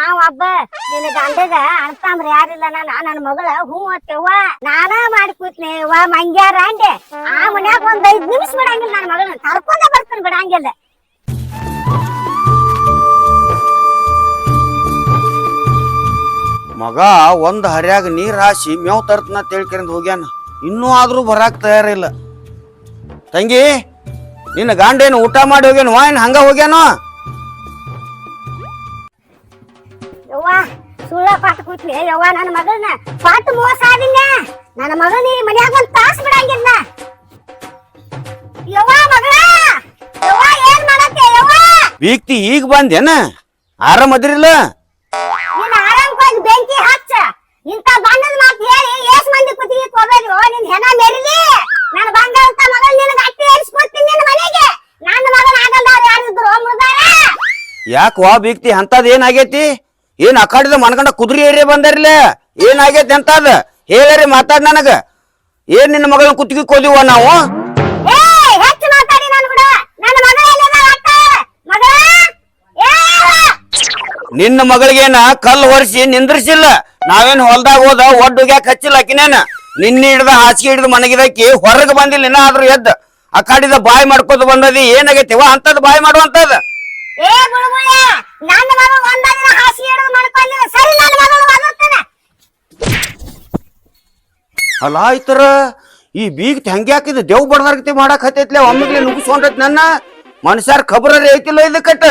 ಮಾವ ಹಬ್ಬ, ನಿನ್ನ ಗಂಡಗ ಅಣ್ತಾಮ್ರ ಯಾರಿಲ್ಲ ನಾನು ನನ್ನ ಮಗಳ, ಹೂ ಅತ್ತವ್ವ. ನಾನ ಮಾಡಿ ಕೂತ್ನೆ ಯವ್ವ ಮಂಗ್ಯಾರ ಆ ಮನ್ಯಾಗ ಒಂದ್ ಐದ್ ನಿಮಿಷ ಬಿಡಂಗಿಲ್ಲ ನನ್ನ ಮಗಳನ್ನ. ಕರ್ಕೊಂಡ ಬರ್ತಾನೆ ಬಿಡಂಗಿಲ್ಲ ಮಗ, ಒಂದ್ ಹರ್ಯಾಗ ನೀರ್ ಹಾಸಿ ಮೇವ್ ತರ್ತನ ತಿಳ್ಕೊಂಡ್ ಹೋಗ್ಯಾನ. ಇನ್ನೂ ಆದ್ರೂ ಬರಾಕ್ ತಯಾರಿಲ್ಲ. ತಂಗಿ, ನಿನ್ನ ಗಾಂಡೇನು ಊಟ ಮಾಡಿ ಹೋಗ್ಯಾನ? ವಾಯ್ನ ಹಂಗ ಹೋಗ್ಯಾನೋ? ಯವ್ವ ಸುಳ್ಳ ಪಾಟ್ ಕೂತ್ನಿ ಯವ್ವ ನನ್ನ ಮಗಳನ್ನ ಪಾಟ್ ಮೋಸ ಆದಿನ ನನ್ನ ಮಗನ ಈ ಮನ್ಯಾಗ ಒಂದ್ ತಾಸ್ ಬಿಡಂಗಿಲ್ಲ. ಯವ್ವ ಮಗಳ! ಯವ್ವ ಏನ್ ಮಾಡತ್ತೆ? ಯವ್ವ! ಬೀಗ್ತಿ ಈಗ ಬಂದೇನ ಆರಾಮದಿರಿಲ್ಲ ನಿನ್ನ ಆರಾಮ್ ಒಂದ್ ಬೆಂಕಿ ಹಚ್ಚ. ಇಂತ ಬಣ್ಣದ ಮಾತು ಹೇಳಿ ಎಷ್ಟ್ ಮಂದಿ ಕುತ್ತಿಗೆ ಹೋಗ್ಬೇಡಿ ಓ ನಿನ್ ಹೆಣ ಮೆರಿಲಿ ನನ್ನ ಬಂಗಾರಂತ ಮಗಳ ನಿನಗ ಅಟ್ಟಿ ಏರಿಸ್ಕೊಡ್ತೀನಿ ನಿನ್ನ ಮನೆಗೆ. ನನ್ನ ಮಗನ ಆಗಲ್ದವ್ರು ಯಾರಿದ್ರು ಮೃದಾರ ಯಾಕೆ ವಾ ಬೀಗ್ತಿ ಅಂತದ್ ಏನಾಗೈತಿ ಏನ್ ಅಕಾಡಿದ ಮನ್ಕಂಡ ಕುದುರೆ ಏರಿಯ ಬಂದಾರಿಲ್ಲ ಏನಾಗೈತಿ ಅದ ಹೇಳರಿ ಮಾತಾಡ್ ನನಗ. ಏನ್ ನಿನ್ನ ಮಗಳನ್ನ ಕುತ್ತಿಗೆ ಕೋದಿವ ನಾವು? ನನ್ನ ಮಗಳಿಗೇನ ಕಲ್ಲು ಹೊರಿಸಿ ನಿಂದ್ರಿಸಿಲ್ಲ. ನಾವೇನ್ ಹೊಲ್ದಾಗ ಹೋದ ಒಡ್ಡುಗ್ಯಾಕ ಹಚ್ಚಿಲ್ಲ ಆಕಿನೇನ ನಿನ್ನ ಹಿಡ್ದ ಹಾಸಿಗೆ ಹಿಡ್ದು ಮನಗಿದಕ್ಕಿ ಹೊರಗೆ ಬಂದಿಲ್ಲ ಇನ್ನ ಆದ್ರೂ ಎದ್ದ. ಅಕಾಡಿದ ಕಾಡಿದ ಬಾಯಿ ಮಾಡ್ಕೋತ ಬಂದದಿ ಏನಾಗೈತಿವ ಅಂತದ್ ಬಾಯಿ ಮಾಡುವಂತದ. ಏ ಬುಳ್ಬುಳ್ಯ ನನ್ನ ಮಗ ಒಂದ ದಿನ ಹಾಸಿಗೆ ಹಿಡಿದು ಮಾಡ್ಕೊಂಡಿಲ್ಲ ಸರಿ ನನ್ನ ಮಗಳು ಒದರ್ತಾನೆ ಅಲ್ಲ ಆಯ್ತರ ಈ ಬೀಗ್ ಹೆಂಗೆ ಹಾಕಿದ ದೇವ್ ಬಡದಾರ್ಗತಿ ಮಾಡಕ್ ಹತ್ತೈತ್ಲೆ ಒಮ್ಮಿಗ್ಲೆ ನುಗ್ಸ್ಕೊಂಡೈತ್ ನನ್ನ ಮನುಷ್ಯರ್ ಖಬರ ಐತಿಲ್ಲ ಇದಕ್ಕಟ್ಟ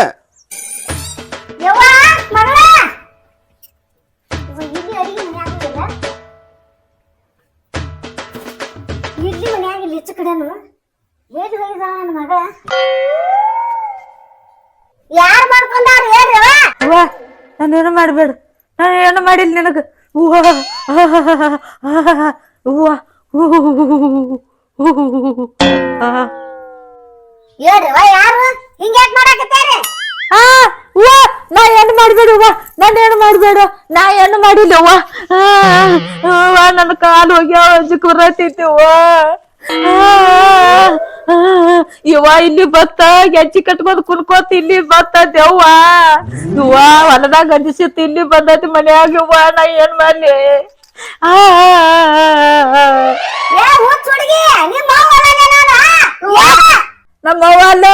ಯವ್ವ ಮಗಳ! ಇವ ಇಲ್ಲಿ ಅಡಿಗೆ ಮನ್ಯಾಗ ಇಲ್ಲ ಇಲ್ಲಿ ಮನ್ಯಾಗ ಇಲ್ಲಿ ಈಚೆ ಕಡೆನು ಹೇಗೆ ನನ್ನ ಮಗ ಯಾರ್ ಮಾಡ್ಕೊಂಡಾರ ಹೇಳ್ರವ ಅವ್ವ. ಏನು ಮಾಡಬೇಡ. ನಾನು ಏನು ಮಾಡಿಲ್ಲ ನಿನಗೆ. ಹೂವ ಹೂವ ಹೇಳ್ರವ ಯಾರು? ಹಿಂಗ್ಯಾಕ್ ಮಾಡಾಕತ್ತೀರಿ? ಆ ಹೂವ ನಾ ಏನು ಮಾಡಬೇಡ ಹೂವ ನಾನು ಏನು ಮಾಡಬೇಡ. ನಾ ಏನು ಮಾಡಿಲ್ಲ ಹೂವ ನನ್ನ ಕಾಲು ಹೋಗ್ಯಾವ ಕುರತೈತಿ ಹೂವ ಇವ ಇಲ್ಲಿ ಬತ್ತ ಗೆಜ್ಜಿ ಕಟ್ಕೊಂಡು ಕುನ್ಕೋತ ಇಲ್ಲಿ ಬತ್ತ ದೆವ್ವ. ಇವ ಹೊಲದಾಗ ಗಂಜಿಸಿತ್ತು ಇಲ್ಲಿ ಬಂದೈತಿ ಮನ್ಯಾಗ ಇವ್ವ ನಾ ಏನ್ ಮಾಡ್ಲಿ? ಆ! ನಮ್ಮವ್ವ ಅಲ್ಲ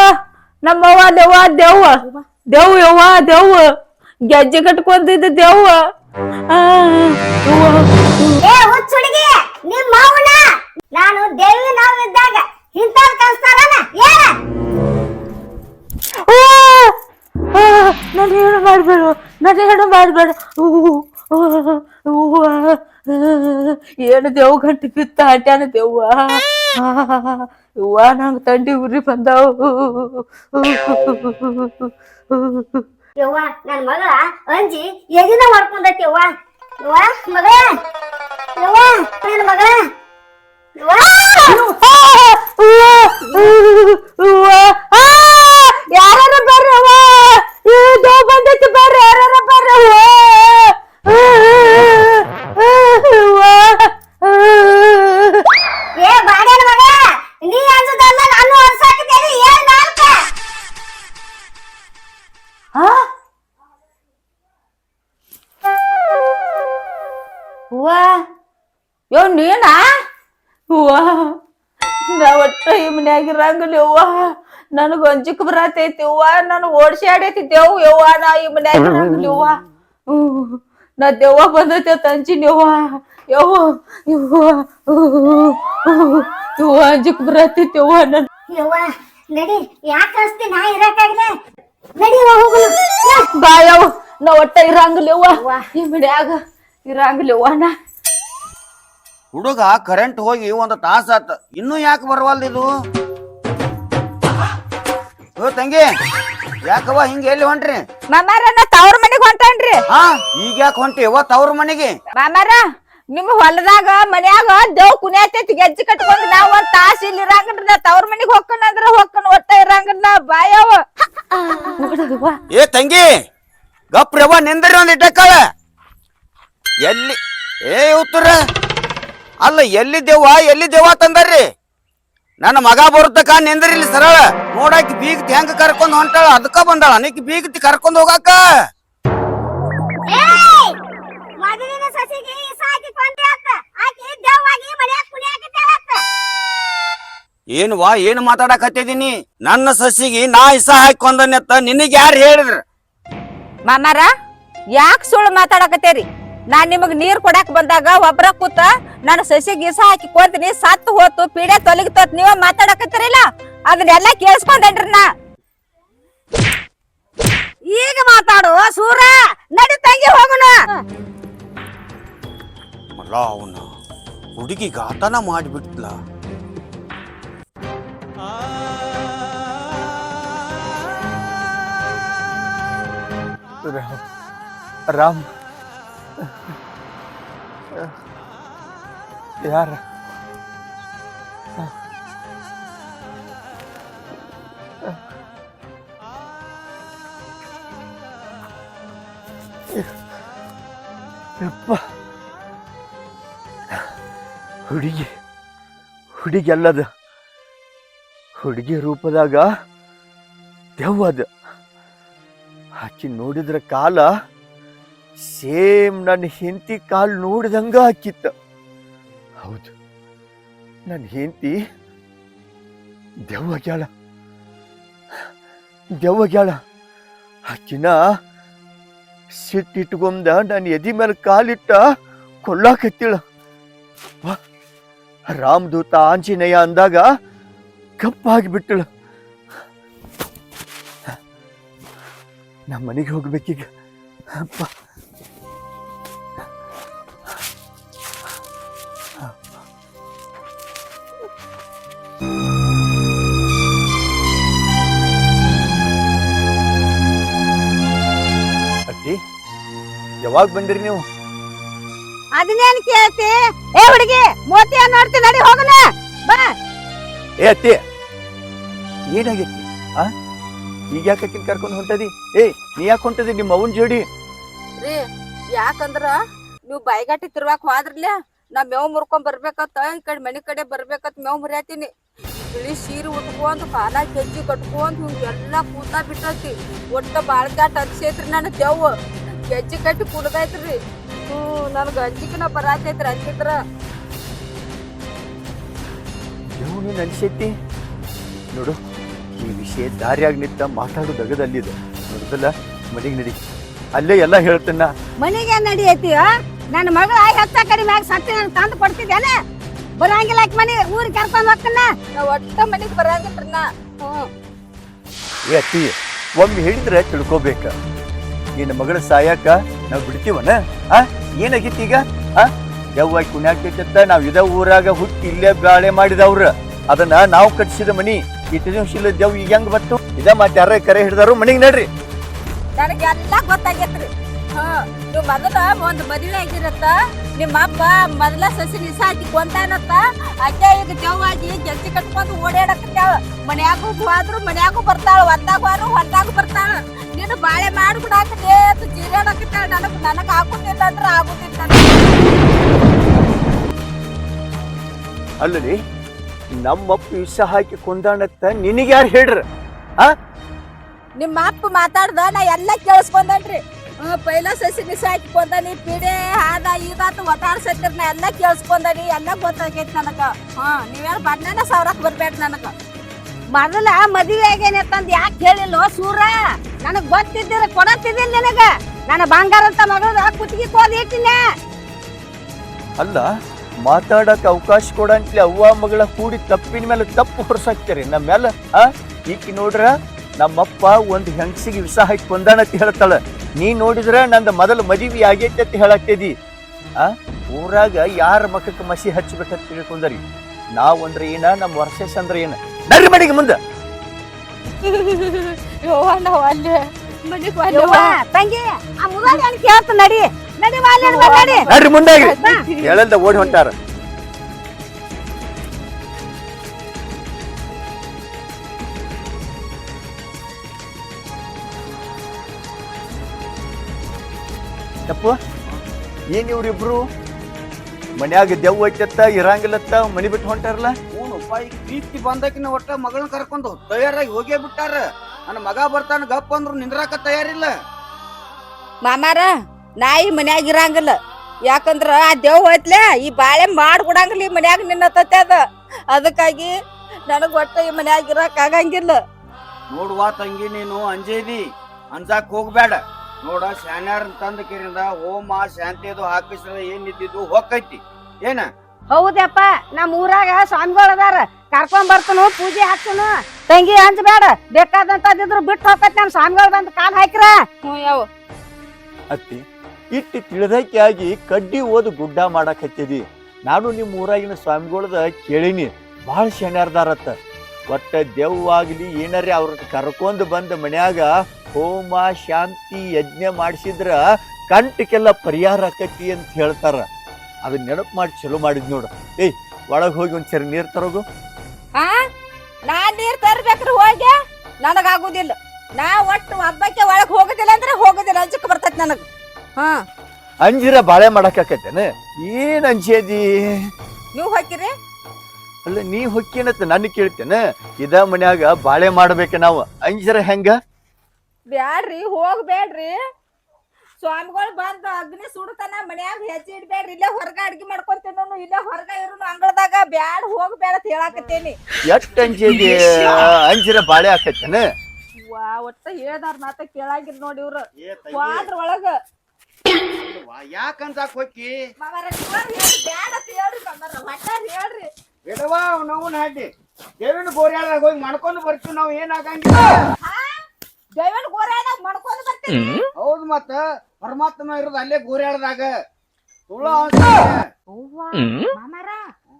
ನಮ್ಮವ್ವ ಅಲ್ಲವ್ವ ದೆವ್ವ. ದೇವ್ ಯವ್ವ ದೆವ್ವ. ಗೆಜ್ಜೆ ಕಟ್ಕೊಂತಿದ್ದ ದೆವ್ವ. ಆ, ನಿಮ್ಮ ನಾನು ದೇವಿ ನಾವು ಇದ್ದಾಗ ಇಂಥದ್ ಕಲ್ಸ್ತಾರನ ಏನ ಆ, ಆ, ನಾನು ಏನು ಮಾಡ್ಬೇಡ ನಾನು ಏನು ಮಾಡ್ಬೇಡ. ಏನು ದೇವ್ ಗಂಟು ಬಿತ್ತ ಆಟ್ಯಾನ ದೇವ್ವ? ಆ, ಅವ್ವ ನಂಗೆ ತಂಡಿ ಉರಿ ಬಂದಾವು. ಯವ್ವ ನನ್ನ ಮಗ ಅಂಜಿ ಎದಿನ ಮಾಡ್ಕೊಂಡೈತಿ ಯವ್ವ? ಯವ್ವ ಮಗ? ಯವ್ವ ನನ್ ಮಗ? ಯವ್ವ ಯಾರ ಬರ್ರವ ಇದು ಬಂದೈತಿ ಬರ್ರಿ ಯಾರ ಬರ್ರವ ಇರಂಗಿಲ್ಲ ಯವ್ವ ನನಗ ಅಂಜಿಕ್ ಬರತೈತಿ ಯವ್ವ ನಾನು ಓಡ್ಸಿ ಆಡೈತಿ ದೇವ್ ಯವ್ವ ನಾ ಈ ಮನ್ಯಾಗ ಇರಂಗಿಲ್ಲ ಯವ್ವ. ಹ್ಮ್ ನಾ ದೆವ್ವ ಬಂದೈತೆ ಅಂತ ಅಂಜಿನ ಯವ್ವ. ಯವ್ವ ಯವ್ವ ಯವ್ವ ಬರತೈತಿ ಅವ್ವ ಯವ್ವ ನನ್ ಯವ್ವ ನಡಿ ಯಾಕೆ ಅಸ್ತಿ ನಾ ಇರಕ್ಕಾಗಲೆ ನಡಿ ಹೋಗು. ಬಾ ಯವ್ವ ನಾ ಒಟ್ಟ ಇರಂಗಿಲ್ಲ ಯವ್ವ. ಅವ್ವ. ಈ ಮನ್ಯಾಗ ಇರಂಗಿಲ್ಲ ಯವ್ವ ನಾ. ಹುಡುಗ ಕರೆಂಟ್ ಹೋಗಿ ಒಂದು ತಾಸ ಆತ. ಇನ್ನೂ ಯಾಕೆ ಬರವಲ್ದು ಇದು? ಓ ತಂಗಿ ಯಾಕವ್ವ ಹಿಂಗ ಎಲ್ಲಿ ಹೊಂಟ್ರಿ? ಮಾಮಾರ ನಾ ತವ್ರ ಮನೆಗ್ ಹೊಂಟನ್ರಿ. ಹಾ ಈಗ ಯಾಕೆ ಹೊಂಟಿ ಅವ್ವ ತವ್ರ ಮನೆಗೆ. ಮಾಮಾರ ನಿಮ್ ಹೊಲದಾಗ ಮನ್ಯಾಗ ದೇವ್ ಕುಣಿಯತೈತಿ ಗೆಜ್ಜೆ ಕಟ್ಕೊಂಡ್ ನಾವ್ ಒಂದ್ ತಾಸ್ ಇಲ್ಲಿ ಇರಂಗಿಲ್ಲ ನಾ ತವ್ರ ಮನೆಗ್ ಹೊಕ್ಕನ ಅಂದ್ರ ಹೊಕ್ಕನ ಒಟ್ಟ ಇರಂಗಿಲ್ಲ ಬಾಯವ ಏ ತಂಗಿ ಗಪ್ರವ್ವ ನಿಂದ್ರಿ ಒಂದ್ ಇಟ್ಟಕ್ಕಳ ಎಲ್ಲಿ ಏ ಉತ್ತರ. ಅಲ್ಲ ಎಲ್ಲಿ ದೇವ ಎಲ್ಲಿ ದೇವ ತಂದಾರ್ರಿ? ನನ್ನ ಮಗ ಬರುತ್ತಕ ನಿಂದ್ರಿ ಇಲ್ಲಿ ಸರಳ. ನೋಡಾಕಿ ಬೀಗತಿ ಹೆಂಗ ಕರ್ಕೊಂಡ್ ಹೊಂಟಾಳ ಅದಕ್ಕ ಬಂದಾಳ. ನೀಕಿ ಬೀಗತಿ ಕರ್ಕೊಂಡ್ ಹೋಗಾಕ. ಏನ್ ವಾ. ಏನು ವಾ ಏನು ಮಾತಾಡಕತ್ತಿದೀನಿ? ನನ್ನ ಸಸಿಗೆ ನಾ ಇಸ ಹಾಕೊಂಡನೆತ್ತ ನಿನಗ್ ಯಾರು ಹೇಳಿದ್ರ? ಮಾಮಾರ ಯಾಕೆ ಸುಳ್ಳು ಮಾತಾಡಕತ್ತೇರಿ? ನಾನ್ ನಿಮಗ್ ನೀರ್ ಕೊಡಾಕ್ ಬಂದಾಗ ಒಬ್ರ ಕೂತ ನಾನು ಸಸಿ ಗೀಸ ಹಾಕಿ ಕೊಡ್ತೀನಿ ಸತ್ತು ಹೋತು ಪೀಡೆ ತೊಲಗಿತೋತ್ ನೀವ ಮಾತಾಡಕತ್ತಿರಿಲ್ಲ? ಅದನ್ನೆಲ್ಲ ಕೇಳಿಸ್ಕೊಂಡೇನ್ರಿ ನಾ. ಈಗ ಮಾತಾಡು ಸೂರ ನಡಿ ತಂಗಿ ಹೋಗೋಣ ಅವನ ಹುಡುಗಿ ಗಾತನ ಮಾಡಿಬಿಟ್ಲ. ರಾಮ್ ಯಾರ? ಯಪ್ಪ. ಹುಡುಗಿ ಹುಡುಗಿ ಅಲ್ಲದ. ಹುಡುಗಿ ರೂಪದಾಗ ದೆವ್ವದ ಆಕಿ ನೋಡಿದ್ರ ಕಾಲ ಸೇಮ್ ನನ್ನ ಹೆಂಡತಿ ಕಾಲು ನೋಡಿದಂಗ ಹಾಕಿತ್ತ ಹೌದು. ನನ್ನ ಹೆಂಡತಿ ದೆವ್ವಗ್ಯಾಳ. ದೆವ್ವಗ್ಯಾಳ. ಆಕಿನ ಸಿಟ್ಟಿಟ್ಕೊಂಡ ನನ್ನ ಎದಿ ಮೇಲೆ ಕಾಲಿಟ್ಟ ಕೊಲ್ಲಾಕತ್ತಿಳ. ವಾ, ರಾಮದೂತ ಆಂಜನೇಯ ಅಂದಾಗ ಕಪ್ಪಾಗಿ ನಮ್ಮ ಮನೆಗೆ ಹೋಗ್ಬೇಕೀಗ. ಅಪ್ಪ ಯಾವಾಗ ಬಂದಿರಿ ನೀವು? ಅದನ್ನೇನ್ ಕೇಳ್ತಿ? ಏ ಹುಡುಗಿ ಮೋತಿ ನೋಡ್ತಿ ನಡಿ ಹೋಗಣ. ಬಾ. ಏ ಅತ್ತಿ ಏನಾಗೈತಿ? ಆ? ಈಗ ಯಾಕೆ ಆಕಿನ್ ಕರ್ಕೊಂಡು ಹೊಂಟದಿ? ಏ ನೀ ಯಾಕೆ ಹೊಂಟದಿ ನಿಮ್ಮ ಅವನ್ ಜೋಡಿ? ರೀ ಯಾಕಂದ್ರ ನೀವು ಬಾಯಿಗಾಟಿ ತಿರ್ವಾಕ್ ಹೋದ್ರಲ್ಲ ನಾ ಮೇವ್ ಮುರ್ಕೊಂಡ್ ಬರ್ಬೇಕತ್ತ ಈ ಕಡೆ ಮನೆ ಕಡೆ ಬರ್ಬೇಕತ್ ಮೇವ್ ಮುರಿಯತೀನಿ. ಬಿಳಿ ಸೀರೆ ಉಟ್ಕೊಂಡ್ ಕಾಲ ಕೆಜ್ಜಿ ಕಟ್ಕೊಂಡ್ ಹಿಂಗೆಲ್ಲ ಎಲ್ಲಾ ಕೂತ ಬಿಟ್ಟತಿ. ಒಟ್ಟ ಬಾಳ್ಗಾಟ್ ಹರ್ಸೈತ್ರಿ ನನ್ನ ದೆವ್ವ. ಗೆಜ್ಜಿ ಕಟ್ಟಿ ಕುಡ್ದೈತ್ರಿ. ಹ್ಞೂ ನನ್ಗ ಅಂಜಿಕಿನ ಬರಾತೈತ್ರಿ ಅಂಜಿದ್ರ. ನೀವು ನೀನು ಅನ್ಸೈತಿ? ನೋಡು ಈ ವಿಷಯ ದಾರಿಯಾಗಿ ನಿಂತ ಮಾತಾಡೋ ದಗದಲ್ಲಿದೆ ನೋಡಿದಲ್ಲ ಮನೆಗೆ ನಡಿ. ಅಲ್ಲೇ ಎಲ್ಲ ಹೇಳ್ತೇನ. ಮನೆಗೆ ನಡಿಯೈತಿ ನನ್ನ ಮಗಳ ಹತ್ತ ಕಡಿಮೆ ಆಗಿ ಸತ್ತಿ ನಾನು ತಂದು ಕೊಡ್ತಿದ್ದೇನೆ. ಬರಂಗಿಲ್ಲ ಆಕಿ ಮನೆ ಊರಿಗೆ ಕರ್ಕೊಂಡ್ ಹೋಗ್ತಾನ. ನಾ ಒಟ್ಟ ಮನೆಗೆ ಬರಂಗಿಲ್ಲ ನಾ. ಹ್ಞೂ. ಏ ಅತ್ತಿ ಒಮ್ಮೆ ಹೇಳಿದ್ರೆ ತಿಳ್ಕೊಬೇಕ. ನಿನ್ನ ಮಗಳ ಸಾಯಕ ನಾವು ಬಿಡ್ತೀವನ? ಆ? ಏನಾಗಿತ್ತು ಈಗ? ಆ? ಯವ್ವ ಕುಣ್ಯಾಕೈತತ್ತ ನಾವು ಇದ ಊರಾಗ ಹುಟ್ಟಿ ಇಲ್ಲೇ ಬಾಳೆ ಮಾಡಿದವ್ರ. ಅದನ್ನ ನಾವು ಕಟ್ಸಿದ ಮನಿ ಇಟ್ಟು ದೇವ್ ಈಗ ಹೆಂಗ್ ಬತ್ತು ಇದ ಮತ್ತೆ ಯಾರ ಕರೆ ಹಿಡ್ದಾರು ಮನಿಗ್ ನಡ್ರಿ. ನನಗೆಲ್ಲ ಗೊತ್ತಾಗೈತ್ರಿ. ನೀವು ಮೊದಲ ಒಂದು ಮದುವೆ ಆಗಿರತ್ತ ನಿಮ್ಮ ಅಪ್ಪ ಮೊದಲ ಸಸಿ ನಿಸ ಹಾಕಿ ಕೊಂತಾನತ್ತ ಅಜ್ಜ ಈಗ ಜವಾಗಿ ಜಲ್ಸಿ ಕಟ್ಕೊಂಡು ಓಡಾಡಕತ್ತಾಳ ಮನ್ಯಾಗೂ ಹೋದ್ರು ಮನ್ಯಾಗೂ ಬರ್ತಾಳ ಒಂದಾಗ ಹೋದ್ರು ಹೊಲ್ದಾಗ ಬರ್ತಾಳ. ನೀನು ಬಾಳೆ ಮಾಡ್ಬಿಡಾಕ ನೇತು ಜೀರಾಡಕತ್ತಾಳ ನನಗ್ ನನಗ ಆಗುದಿಲ್ಲ ಅಂದ್ರೆ ಆಗುದಿಲ್ಲ ಅಲ್ಲರಿ ನಮ್ಮಪ್ಪ ವಿಷ ಹಾಕಿ ಕೊಂದಾಣತ್ತ ನಿನಗ್ಯಾರು ಹೇಳ್ರ? ಆ? ನಿಮ್ಮ ಅಪ್ಪ ಮಾತಾಡ್ದ ನಾ ಎಲ್ಲ ಕೇಳಿಸ್ಕೊಂಡನ್ರಿ. ಹ್ಮ್ ಪೈಲ ಸಸಿ ಬಿಸ ಹಾಕಿಕೊಂಡಿ ಪಿಡೆ, ಹಾದ ಇದಾತು ಒತ್ತಾಡ್ಸತ್ತಿರ್ ನಾ ಎಲ್ಲ ಕೇಳಿಸ್ಕೊಂಡನಿ ಎಲ್ಲ ಗೊತ್ತಾಗೈತಿ ನನಗ. ಹಾ ನೀವೇನು ಬಣ್ಣನ ಸಾವಿರಕ್ಕೆ ಬರ್ಬೇಡ ನನಗ. ಮೊದಲ ಮದುವೆ ಆಗೇನೆ ತಂದ್ ಯಾಕೆ ಹೇಳಿಲ್ಲ ಸೂರ? ನನಗೆ ಗೊತ್ತಿದ್ದಿರ ಕೊಡತ್ತಿದ್ದಿಲ್ಲ ನಿನಗ. ನನ್ನ ಬಂಗಾರ ಅಂತ ಮಗಳದ ಕುತ್ತಿಗೆ ಕೋದ್ ಇಟ್ಟಿನ. ಅಲ್ಲ ಮಾತಾಡಕ್ಕೆ ಅವಕಾಶ ಕೊಡಂತ್ಲಿ ಅವ್ವ ಮಗಳ ಕೂಡಿ ತಪ್ಪಿನ ಮೇಲೆ ತಪ್ಪು ಹೊರಸಾಕ್ತಾರೆ ನಮ್ಮ ಮೇಲೆ ಈಕಿ ನೋಡ್ರ, ನಮ್ಮಪ್ಪ ಒಂದು ಹೆಂಗಸಿಗೆ ವಿಷ ಹಾಕಿ ಕೊಂದಾನ ಅಂತ ಹೇಳ್ತಾಳ. ನೀ ನೋಡಿದ್ರೆ ನಂದು ಮೊದಲು ಮದುವೆ ಆಗೈತೆ ಅಂತ ಹೇಳಾಕ್ತಿದಿ. ಆ? ಊರಾಗ ಯಾರ ಮಖಕ್ಕೆ ಮಸಿ ಹಚ್ಚಬೇಕಂತ ತಿಳ್ಕೊಂಡರಿ. ನಾವು ಅಂದ್ರೆ ಏನ ನಮ್ಮ ವರ್ಷಸ್ ಅಂದ್ರೆ ಏನ? ನಡ್ರಿ ಮನೆಗೆ ಮುಂದೆ. ಯವ್ವ ನಾವ್ ಅಲ್ಲೇ ಮನಿಗ್ ಅಲ್ಲೇ ಯವ್ವ, ತಂಗಿ ಆ ಮುಗಾಡಿ ಅಂತ ಕೇಳ್ತ ನಡಿ. ನಡಿ ವಾಲಿ ಅನ್ಬಾ, ನಡಿ ನಡ್ರಿ ಮುಂದಾಗಿ. ಹೇಳಲ್ದ ಓಡಿ ಹೊಂಟಾರ. ತಪ್ಪು? ಏನು ಇವ್ರಿಬ್ರು? ಮನ್ಯಾಗ ದೆವ್ವ ಐತತ್ತ ಇರಂಗಿಲ್ಲತ್ತ ಮನಿ ಬಿಟ್ಟು ಹೊಂಟಾರಲ್ಲ? ಹ್ಞೂನಪ್ಪ ಈಗ ಪ್ರೀತಿ ಬಂದಕಿನ ಒಟ್ಟ ಮಗಳನ್ನ ಕರ್ಕೊಂಡು ತಯಾರಾಗಿ ಹೋಗೇ ಬಿಟ್ಟಾರ. ನನ್ನ ಮಗ ಬರ್ತಾನ ಗಪ್ಪ ಅಂದ್ರು ನಿಂದ್ರಾಕ ತಯಾರಿಲ್ಲ. ಮಾಮಾರ ನಾಯಿ ಮನ್ಯಾಗ ಇರಂಗಿಲ್ಲ. ಯಾಕಂದ್ರ ಆ ದೇವ್ ಹೋಯ್ತ್ಲೆ ಈ ಬಾಳೆ ಮಾಡ್ ಕೊಡಂಗಿಲ್ಲ ಈ ಮನ್ಯಾಗ ನಿನ್ನತತ್ತೆ ಅದ. ಅದಕ್ಕಾಗಿ ನನಗ್ ಒಟ್ಟ ಈ ಮನ್ಯಾಗ ಇರಕ್ ಆಗಂಗಿಲ್ಲ. ನೋಡುವ ತಂಗಿ ನೀನು ಅಂಜೇದಿ ಅಂಜಾಕ್ ಹೋಗ್ಬೇಡ. ನೋಡ ಶಾನ್ಯಾರ ತಂದ ಕಿರಿಂದ ಹೋಮ ಶಾಂತಿ ಅದು ಹಾಕಿಸ್ರ ಏನ್ ಇದ್ದಿದ್ದು ಹೊಕ್ಕೈತಿ ಏನ? ಹೌದಪ್ಪ ನಮ್ಮ ಊರಾಗ ಸ್ವಾಮಿಗಳು ಅದಾರ. ಕರ್ಕೊಂಡ್ ಬರ್ತನು ಪೂಜೆ ಹಾಕ್ತನು. ತಂಗಿ ಅಂಜಬೇಡ ಬೇಕಾದಂತದಿದ್ರು ಬಿಟ್ಟು ಹೋಗತ್ ನಮ್ ಸ್ವಾಮಿಗಳು ಬಂದ್ ಕಾಲ್ ಹಾಕಿರ. ಯಾವ? ಅತ್ತಿ ಇಟ್ಟು ತಿಳಿದಕ್ಕೆ ಆಗಿ ಕಡ್ಡಿ ಓದು ಗುಡ್ಡ ಮಾಡಕ್ ಹತ್ತಿದಿ. ನಾನು ನಿಮ್ಮ ಊರಾಗಿನ ಸ್ವಾಮಿಗಳದ ಕೇಳಿನಿ. ಭಾಳ ಶಣ್ಯಾರ್ದಾರತ್ತ. ಒಟ್ಟ ದೆವ್ವಾಗ್ಲಿ ಏನಾರೇ ಅವ್ರ ಕರ್ಕೊಂಡ್ ಬಂದ ಮನ್ಯಾಗ ಹೋಮ ಶಾಂತಿ ಯಜ್ಞ ಮಾಡಿಸಿದ್ರ ಕಂಟಕ್ಕೆಲ್ಲ ಪರಿಹಾರ ಆಕತಿ ಅಂತ ಹೇಳ್ತಾರ. ಅದನ್ನ ನೆನಪು ಮಾಡಿ ಚಲೋ ಮಾಡಿದ್ ನೋಡು. ಏಯ್ ಒಳಗ್ ಹೋಗಿ ಒಂದ್ಸರಿ ನೀರ್ ತರೋಗು. ಹಾ ನಾ ನೀರ್ ತರ್ಬೇಕ್ರಿ ಹೋಗಿ? ನನಗಾಗುದಿಲ್ಲ. ನಾ ಒಟ್ಟು ಹಬ್ಬಕ್ಕೆ ಒಳಗ್ ಹೋಗುದಿಲ್ಲ ಅಂದ್ರೆ ಹೋಗುದಿಲ್ಲ. ಅಂಜಕ್ ಬರ್ತೈತಿ ನನಗ್. ಹಾ. ಅಂಜಿರ ಬಾಳೆ ಮಾಡಕ್ಕಾಕತ್ತೇನ ಏನ್ ಅಂಜೇದಿ ನೀವ್ ಹೋಗಿರಿ ಅಲ್ಲ ನೀ ಹೊಕ್ಕೇನತ್ತ ನನ್ನ ಕೇಳ್ತೇನೆ? ಇದ ಮನ್ಯಾಗ ಬಾಳೆ ಮಾಡ್ಬೇಕು ನಾವು. ಅಂಜರ ಹೆಂಗ? ಬ್ಯಾಡ್ರಿ ಹೋಗ್ಬೇಡ್ರಿ. ಸ್ವಾಮಿಗಳು ಬಂದು ಅಗ್ನಿ ಸುಡ್ತಾನ ಮನ್ಯಾಗ ಹೆಜ್ಜೆ ಇಡ್ಬೇಡ್ರಿ. ಇಲ್ಲೇ ಹೊರಗ ಅಡ್ಗಿ ಮಾಡ್ಕೊಂಡ್ ತಿನ್ನೋನು ಇಲ್ಲೇ ಹೊರಗ ಇರೋನು ಅಂಗಳದಾಗ ಬ್ಯಾಡ್ ಹೋಗ್ಬೇಡ ಅಂತ ಹೇಳಾಕತ್ತೇನಿ. ಎಷ್ಟು ಅಂಜಿ ಅಂಜಿರ ಬಾಳೆ ಆಕತ್ತೇನ ವಾ ಒಟ್ಟ ಹೇಳ್ದಾರ ಮಾತ ಕೇಳಾಗಿರ್ ನೋಡಿ ಇವ್ರು. ವಾದ್ರ ಒಳಗ ಯಾಕ ಅನ್ಸಾಕ್ ಮಾಮಾರ ಬ್ಯಾಡ ಅಂತ ಹೇಳ್ರಿ ಮಾಮಾರ ಹೇಳ್ರಿ. ಬಿಡವಾ ನಾವು ಹಾಡಿ ದೇವಿನ ಗೋರ್ಯಾಳದಾಗ ಹೋಗಿ ಮಾಡ್ಕೊಂಡು ಬರ್ತೀವಿ ನಾವು ಏನಾಗಂಗಿಲ್ಲ ಹಾ ದೇವನ್ ಗೋರಾಡ ಮಾಡ್ಕೊಂಡ್ ಬರ್ತೀನಿ ಹೌದು ಮತ್ತ ಪರಮಾತ್ಮ ಇರೋದು ಅಲ್ಲೇ ಗೋರ್ಯಾಡ್ದಾಗ ತುಳು ಮಾಮಾರ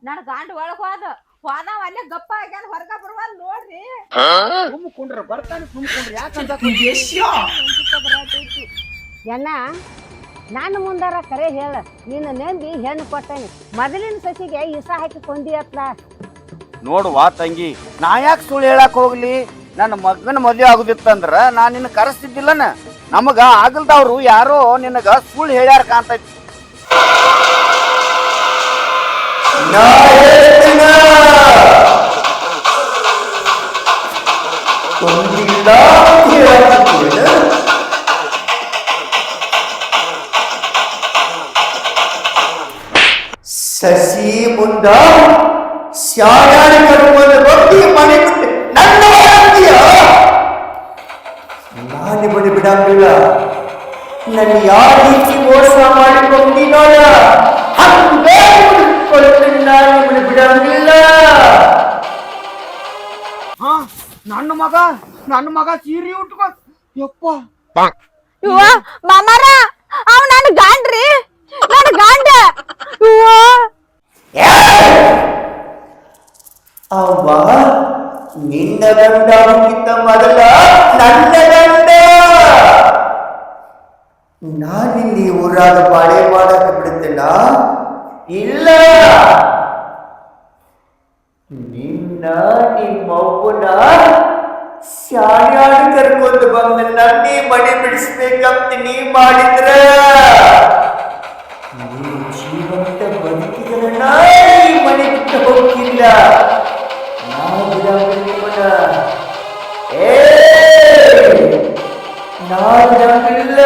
ನನ್ ಗಂಡ ಒಳಗ್ ಹೋದ. ಹೋದವ ಅಲ್ಲೇ ಗಪ್ಪ ಆಗ್ಯಾನ ಹೊರಗ ಬರುವಲ್ ನೋಡ್ರಿ. ಸುಮ್ಕೊಂಡ್ರ ಬರ್ತಾನೆ ಸುಮ್ಕೊಂಡ್ರಿ. ಯಾಕಂತ ಎನ್ನ ನಾನು ಮುಂದಾರ ಕರೆ ಹೇಳ. ನೀನು ನೆಂದಿ ಹೆಣ್ಣು ಕೊಟ್ಟೇನಿ. ಮೊದಲಿನ ಸಸಿಗೆ ಇಸ ಹಾಕಿ ಕೊಂದಿ ಅತ್ಲ ನೋಡುವ ತಂಗಿ ನಾ ಯಾಕೆ ಸುಳ್ಳು ಹೇಳಕ್ ಹೋಗ್ಲಿ? ನನ್ನ ಮಗನ ಮದುವೆ ಆಗುದಿತ್ತಂದ್ರ ನಾ ನಿನ್ನ ಕರೆಸ್ತಿದ್ದಿಲ್ಲನ. ನಮಗ ಆಗಲ್ದವ್ರು ಯಾರೋ ನಿನಗ ಸುಳ್ಳು ಹೇಳ್ಯಾರ ಕಾಂತೈತಿ ಸಸಿ ಮುಂದ ಶಾಣಾಡಿ ಕರ್ಕೊಂಡು ನಾನು ಬಡಿ ಬಿಡಂಗಿಲ್ಲ. ನನ್ನ ಯಾವ ರೀತಿ ಮೋಸ ಮಾಡಿಕೊಂಡಿನೋಳ ಹಂಗೆ ನಾನು ಬಿಡಂಗಿಲ್ಲ. ಹಾ ನನ್ನ ಮಗ ನನ್ನ ಮಗ ಸೀರೆ ಉಟ್ಕೋ. ಯಪ್ಪ. ಇವ ಮಾಮಾರ ಅವ ನನ್ ಗಾಂಡ್ರಿ ನನ್ನ ಗಾಂಡ. ಅವ ನಿನ್ನ ಗಂಡ ಮೊದಲ ನನ್ನ ನಾನಿಲ್ಲಿ ಊರಾಗ ಬಾಳೆ ಮಾಡಕ್ಕೆ ಬಿಡುತ್ತಿಲ್ಲ ಇಲ್ಲ. ನಿನ್ನ ನಿಮ್ಮವ್ವನ ಶಾಣ್ಯಾಡಿ ಕರ್ಕೊಂಡು ಬಂದ ನನ್ನೇ ಮನೆ ಬಿಡಿಸ್ಬೇಕಂತ ನೀ ಮಾಡಿದ್ರ? ನೀವು ಜೀವಂತ ಬದುಕಿದ್ರೆ ಈ ಮನೆ ಬಿಟ್ಟು ಹೋಗಿಲ್ಲ ನಾವು ಬಿಡಂಗಿಲ್ಲ ನಾವು ಬಿಡಂಗಿಲ್ಲ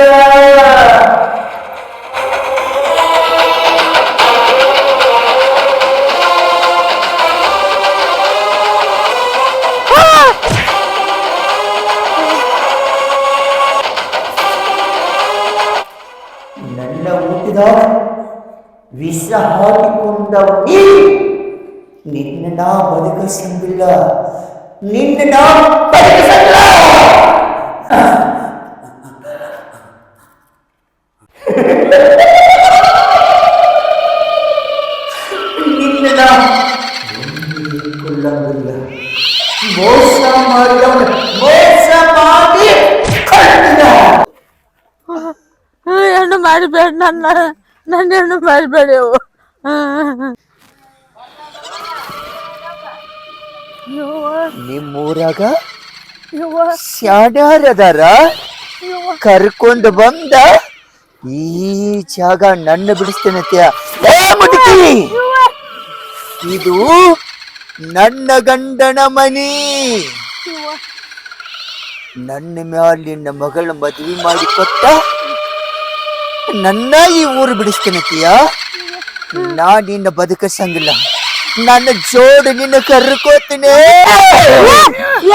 ನನ್ನ ಹುಟ್ಟಿದ ವಿಷ ಹಾಕಿಕೊಂಡವ ನೀ ನಿನ್ನ ಬದುಕಿಸಂಗಿಲ್ಲ. ನಿನ್ನ ಬದುಕಿಸಲ್ಲ ಮೋಸ ಮಾಡಿದವನು ಮೋಸ ಮಾಡಿ ಏನು ಮಾಡಬೇಡ. ನನ್ನ ನನ್ನ ಏನು ಮಾಡಬೇಡ ನಿಮ್ಮೂರಾಗ ಸ್ಯಾಡಾರದಾರ ಕರ್ಕೊಂಡು ಬಂದ ಈ ಜಾಗ ನನ್ನ ಬಿಡಿಸ್ತೇನೆ ಇದು ನನ್ನ ಗಂಡನ ಮನಿ. ನನ್ನ ಮ್ಯಾಲಿನ ನಿನ್ನ ಮಗಳ ಮದುವೆ ಮಾಡಿ ಕೊಟ್ಟ ನನ್ನ ಈ ಊರು ಬಿಡಿಸ್ತೇನತಿಯ? ನಾ ನಿನ್ನ ಬದುಕಸಂಗಿಲ್ಲ. ನನ್ನ ಜೋಡು ನಿನ್ನ ಕರ್ಕೋತೀನಿ.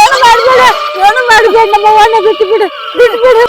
ಏನು ಮಾಡ್ಬೇಡ ಏನು ಮಾಡ್ಬೇಡ ನಮ್ಮ ಬಿಟ್ಟು ಬಿಡು ಬಿಟ್ಟು ಬಿಡು.